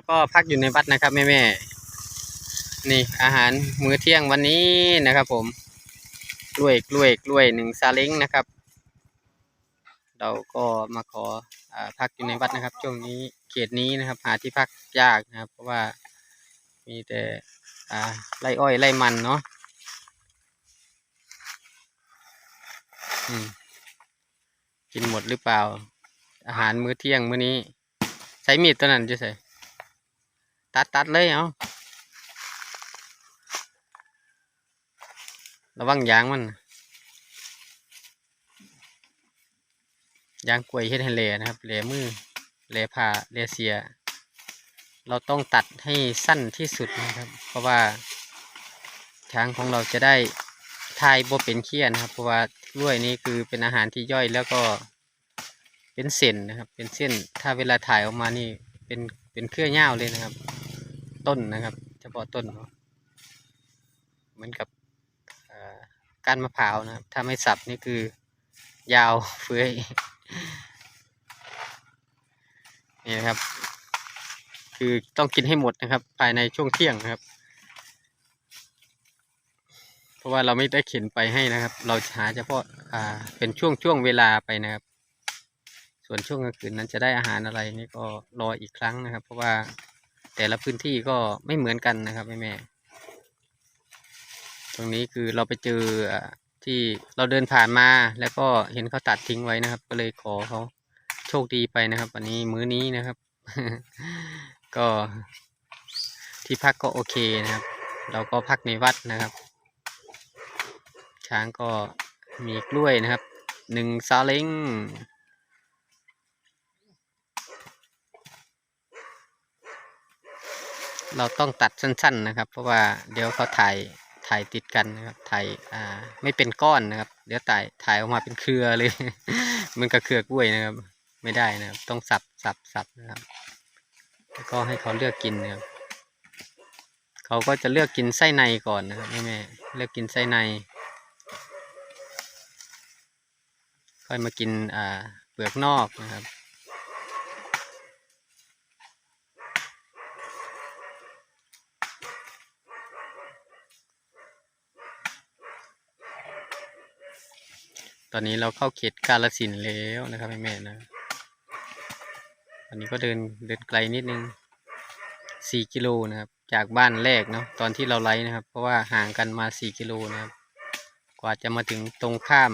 แล้วก็พักอยู่ในวัดนะครับแม่แม่ๆนี่อาหารมื้อเที่ยงวันนี้นะครับ ผมกล้วยกล้วยกล้วยหนึ่งซาเล้งนะครับ เราก็มาขออพักอยู่ในวัดนะครับ ช่วงนี้เขตนี้นะครับ หาที่พักยากนะครับ เพราะว่ามีแต่ไร่อ้อยไร่มันเนาะกินหมดหรือเปล่า อาหารมื้อเที่ยงมื้อนี้ ใช้มีดตัวนั้นจะใส่ ตัดตัดเลยเอาระวังยางมันยางกล้วยเฮ็ดให้เละนะครับเละมือเละผ่าเละเสีย เราต้องตัดให้สั้นที่สุดนะครับ เพราะว่าช้างของเราจะได้ทายบ่เป็นเขี้ยนะครับ เพราะว่ากล้วยนี้คือเป็นอาหารที่ย่อยแล้วก็เป็นเส้นนะครับ เป็นเส้นถ้าเวลาถ่ายออกมานี่เป็นเป็นเครื่อเง่าวเลยนะครับ ต้นนะครับ เฉพาะต้นเนาะเหมือนกับก้านมะพร้าวนะครับ ถ้าไม่สับนี่คือยาวเฟ้ยนี่นะครับ คือต้องกินให้หมดนะครับ ภายในช่วงเที่ยงนะครับ เพราะว่าเราไม่ได้เข็นไปให้นะครับ เราหาเฉพาะอ่าเป็นช่วงช่วงเวลาไปนะครับ ส่วนช่วงกลางคืนนั้นจะได้อาหารอะไรนี่ก็รออีกครั้งนะครับ เพราะว่า แต่ละพื้นที่ก็ไม่เหมือนกันนะครับแม่แม่ตรงนี้คือเราไปเจอที่เราเดินผ่านมาแล้วก็เห็นเขาตัดทิ้งไว้นะครับ ก็เลยขอเขาโชคดีไปนะครับ วันนี้มื้อนี้นะครับ ก็ที่พักก็โอเคนะครับ เราก็พักในวัดนะครับ ช้างก็มีกล้วยนะครับหนึ่งซาเล้ง เราต้องตัดสั้น ๆนะครับ เพราะว่าเดี๋ยวเขาถ่ายถ่ายติดกันนะครับถ่ายอ่าไม่เป็นก้อนนะครับ เดี๋ยวถ่ายถ่ายออกมาเป็นเครือเลย มันกับเครือกล้วยนะครับ ไม่ได้นะครับ ต้องสับสับสับนะครับแล้วก็ให้เขาเลือกกินนะครับเขาก็จะเลือกกินไส้ในก่อนนะครับแม่แม่เลือกกินไส้ใน ค่อยมากินอ่าเปลือกนอกนะครับ ตอนนี้เราเข้าเขตกาลสินแล้วนะครับแม่ๆนะ อันนี้ก็เดินเดินไกลนิดนึงสี่กิโลนะครับ จากบ้านแรกเนาะตอนที่เราไลฟ์นะครับ เพราะว่าห่างกันมาสี่กิโลนะครับ กว่าจะมาถึงตรงข้าม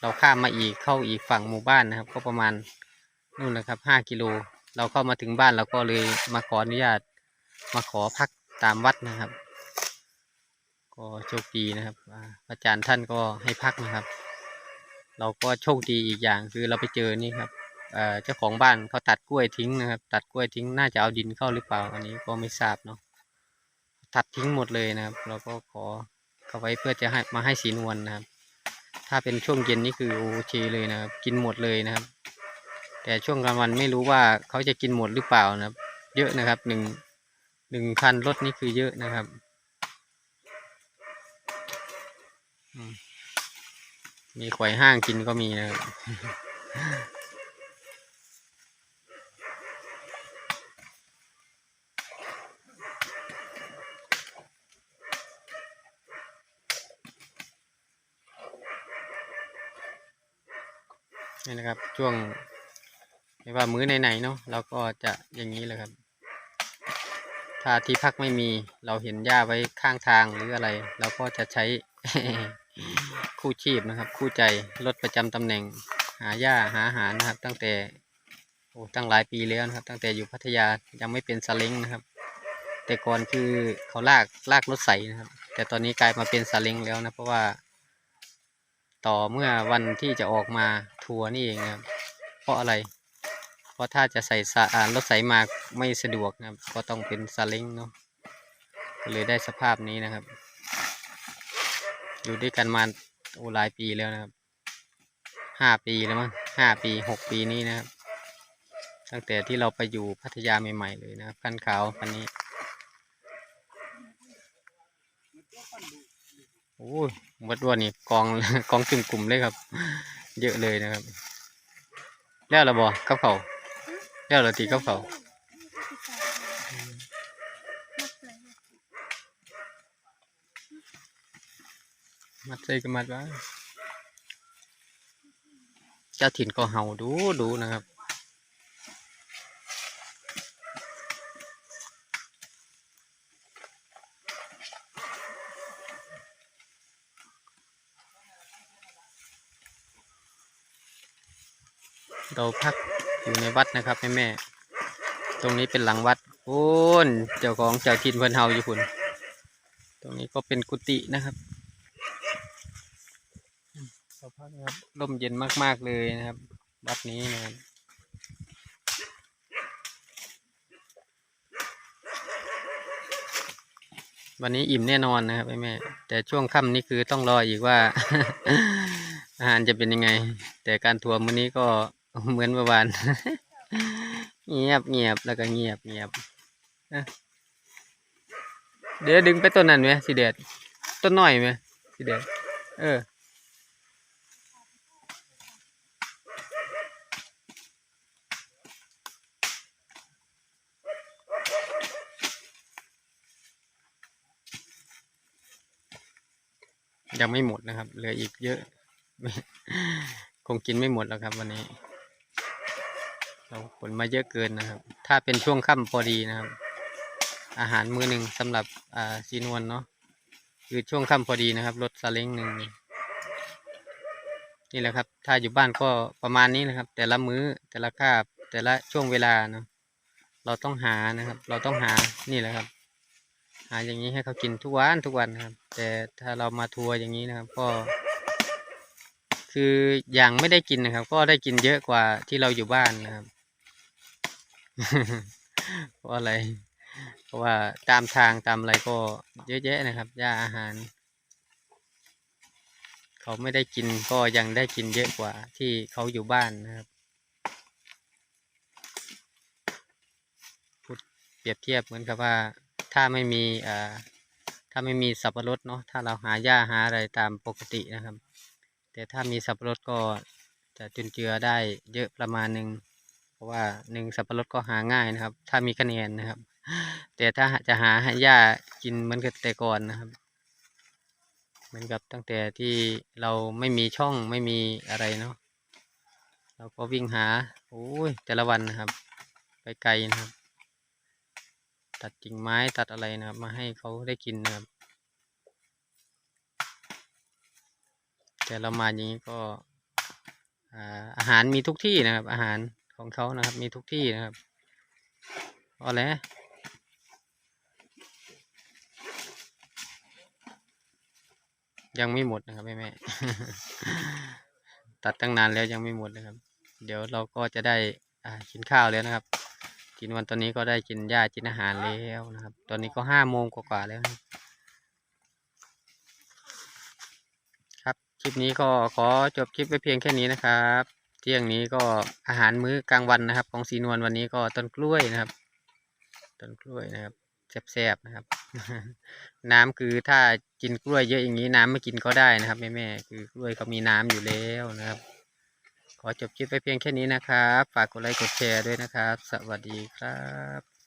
เราข้ามมาอีกเข้าอีกฝั่งหมู่บ้านนะครับ ก็ประมาณนู่นนะครับห้ากิโล เราเข้ามาถึงบ้านเราก็เลยมาขออนุญาตมาขอพักตามวัดนะครับ ก็โชคดีนะครับพระอาจารย์ท่านก็ให้พักนะครับ เราก็โชคดีอีกอย่างคือเราไปเจอนี่ครับเจ้าของบ้านเขาตัดกล้วยทิ้งนะครับ ตัดกล้วยทิ้งน่าจะเอาดินเข้าหรือเปล่าอันนี้ก็ไม่ทราบเนาะตัดทิ้งหมดเลยนะครับ เราก็ขอเขาไว้เพื่อจะให้มาให้สีนวลนะครับ ถ้าเป็นช่วงเย็นนี่คือโอเคเลยนะครับ กินหมดเลยนะครับ แต่ช่วงกลางวันไม่รู้ว่าเขาจะกินหมดหรือเปล่านะครับ เยอะนะครับหนึ่งหนึ่งคันรถนี่คือเยอะนะครับ อืม มีไขว่ห้างกินก็มีนะครับนี่นะครับช่วงไม่ว่ามื้อไหนๆเนาะเราก็จะอย่างนี้เลยครับ ถ้าที่พักไม่มีเราเห็นหญ้าไว้ข้างทางหรืออะไร เราก็จะใช้ คู่ชีพนะครับ คู่ใจรถประจำตำแหน่ง หาหญ้าหาอาหารนะครับ ตั้งแต่โอ้ตั้งหลายปีแล้วนะครับ ตั้งแต่อยู่พัทยายังไม่เป็นซาเล้งนะครับ แต่ก่อนคือเขาลากลากรถใสนะครับ แต่ตอนนี้กลายมาเป็นซาเล้งแล้วนะเพราะว่า ต่อเมื่อวันที่จะออกมาทัวร์นี่เองครับเพราะอะไร เพราะถ้าจะใส่รถใสมาไม่สะดวกนะครับ ก็ต้องเป็นซาเล้งเนาะก็เลยได้สภาพนี้นะครับ อยู่ด้วยกันมา โอ้หลายปีแล้วนะครับห้าปีแล้วมั้งห้าปีหกปีนี้นะครับ ตั้งแต่ที่เราไปอยู่พัทยาใหม่ๆเลยนะครับคันขาวคันนี้โอ้ยวัดวันนี่กองกองจุ่มกลุ่มเลยครับ เยอะเลยนะครับ แล้วเราบอกกับเขาแล้วเราตีกับเขา มัดเลยมัดใส่กับมัดว่าเจ้าถิ่นก็เห่าดูดูนะครับเราพักอยู่ในวัดนะครับแม่แม่ๆตรงนี้เป็นหลังวัดโอ้นเจ้าของเจ้าถิ่นเพิ่นเฮาอยู่คุณตรงนี้ก็เป็นกุฏินะครับาพักนะครับร่มเย็นมาก ๆ เลยนะครับ วัดนี้นะครับวันนี้อิ่มแน่นอนนะครับแม่ แต่ช่วงค่ำนี่คือต้องรออีกว่า อาหารจะเป็นยังไง แต่การทัวร์มื้อนี้ก็เหมือนเมื่อวาน เงียบเงียบแล้วก็เงียบเงียบเดี๋ยวดึงไปต้นนั้นไหมสีแดดต้นหน้อยไหมสีแดดเออ ยังไม่หมดนะครับ เหลืออีกเยอะ คงกินไม่หมดแล้วครับ วันนี้ เราผลมาเยอะเกินนะครับ ถ้าเป็นช่วงค่ำพอดีนะครับ อาหารมื้อหนึ่งสำหรับอ่าซีนวลเนาะคือช่วงค่ำพอดีนะครับรถซาเล้งหนึ่งนี่แหละครับ ถ้าอยู่บ้านก็ประมาณนี้นะครับ แต่ละมื้อแต่ละคาบแต่ละช่วงเวลาเนาะเราต้องหานะครับ เราต้องหานี่แหละครับ หาอย่างนี้ให้เขากินทุกวันทุกวันครับ แต่ถ้าเรามาทัวร์อย่างนี้นะครับ ก็ คืออย่างไม่ได้กินนะครับ ก็ได้กินเยอะกว่าที่เราอยู่บ้านนะครับเพราะอะไร เพราะว่าตามทางตามอะไรก็เยอะแยะนะครับหญ้าอาหาร เขาไม่ได้กินก็ยังได้กินเยอะกว่าที่เขาอยู่บ้านนะครับพูดเปรียบเทียบเหมือนกับว่า ถ้าไม่มีอ่าถ้าไม่มีสับปะรดเนาะถ้าเราหาหญ้าหาอะไรตามปกตินะครับ แต่ถ้ามีสับปะรดก็จะจุนเจือได้เยอะประมาณหนึ่งเพราะว่าหนึ่งสับปะรดก็หาง่ายนะครับ ถ้ามีคะแนนนะครับ แต่ถ้าจะหาให้หญ้ากินเหมือนกับแต่ก่อนนะครับ เหมือนกับตั้งแต่ที่เราไม่มีช่องไม่มีอะไรเนาะเราก็วิ่งหาโอ้ยแต่ละวันนะครับ ไปไกลนะครับ ตัดกิ่งไม้ตัดอะไรนะครับ มาให้เขาได้กินนะครับ แต่เรามาอย่างนี้ก็อาหารมีทุกที่นะครับ อาหารของเขานะครับ มีทุกที่นะครับเอาแล้วยังไม่หมดนะครับแม่แม่ตัดตั้งนานแล้วยังไม่หมดนะครับ เดี๋ยวเราก็จะได้กินข้าวแล้วนะครับ กินวันตอนนี้ก็ได้กินหญ้ากินอาหารแล้วนะครับ ตอนนี้ก็ห้าโมงกว่าๆแล้วนะครับ คลิปนี้ก็ขอจบคลิปไว้เพียงแค่นี้นะครับ เที่ยงนี้ก็อาหารมื้อกลางวันนะครับ ของสีนวลวันนี้ก็ต้นกล้วยนะครับ ต้นกล้วยนะครับแซ่บๆนะครับ น้ำคือถ้ากินกล้วยเยอะอย่างนี้น้ำไม่กินก็ได้นะครับแม่ๆคือกล้วยเขามีน้ำอยู่แล้วนะครับ จบคลิปไปเพียงแค่นี้นะครับ ฝากกดไลค์กดแชร์ด้วยนะครับ สวัสดีครับ